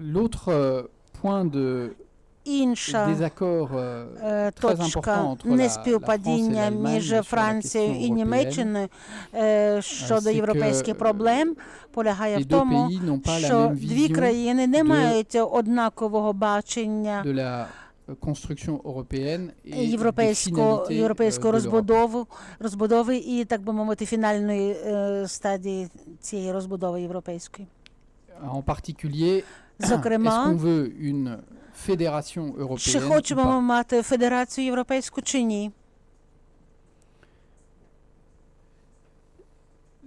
L'autre euh, point de Інша точка неспівпадіння між Францією і Німеччиною щодо європейських проблем полягає в тому, що дві країни не мають однакового бачення euh, європейського розбудову, розбудови і, так би мовити, фінальної стадії цієї розбудови європейської. En particulier, est-ce qu'on veut une fédération чи européenne ou хочемо ми мати федерацію європейську чи ні?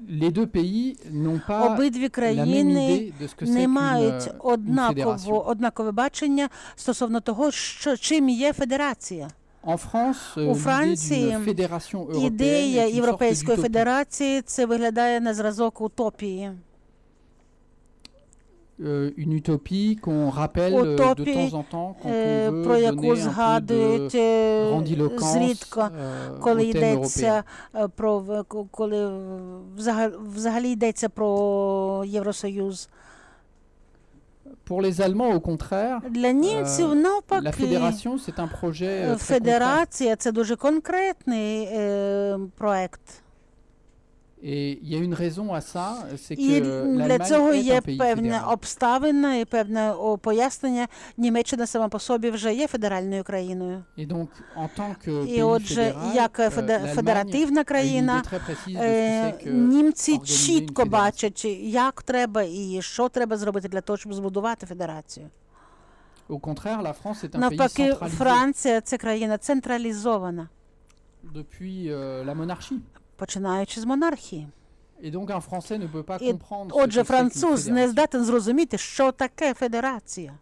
Les deux pays n'ont pas Обидві la même країни idée de ce que c'est не мають euh, однаково, однакове бачення стосовно того, що чим є федерація. En France, euh, У l'idée Франції d'une fédération européenne Ідея Європейської федерації це виглядає на зразок утопії. Euh, une utopie qu'on rappelle euh, de Утопії, temps en temps quand е, on veut про donner яку un peu de згадують е, grandiloquence зрідко, euh, коли au thème européen. йдеться е, про в- ко- коли взагалі, взагалі йдеться про Євросоюз. Pour les Allemands, au contraire, Для німців la навпаки. fédération, c'est un projet euh, très concret. Федерація це дуже конкретний е, проект. І для цього є певна обставина і певне пояснення. Німеччина сама по собі вже є федеральною країною. Et donc, en tant que І отже, як федеративна країна, німці чітко бачать, як треба і що треба зробити для того, щоб збудувати федерацію. Au contraire, la France est un Навпаки, Франція це країна централізована, depuis euh, la monarchie. Починаючи з монархії. Et donc, un Français ne peut pas І comprendre Отже, француз не здатен зрозуміти, що таке федерація.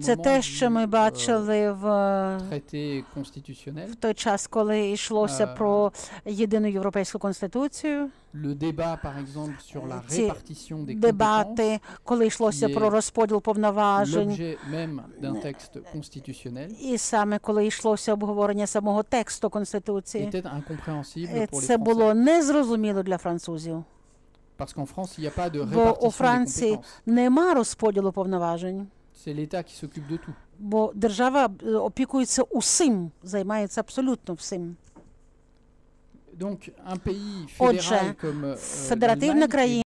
Це те, що ми euh, бачили в в той час, коли йшлося про єдину європейську конституцію, Ці дебати, коли йшлося про розподіл повноважень, і саме коли йшлося обговорення самого тексту конституції, е, це було незрозуміло для французів. Бо у Франції нема розподілу повноважень, C'est l'État qui s'occupe de tout. бо держава е, опікується усім, займається абсолютно всім. Donc, un pays Отже, comme euh, Федеративна країна.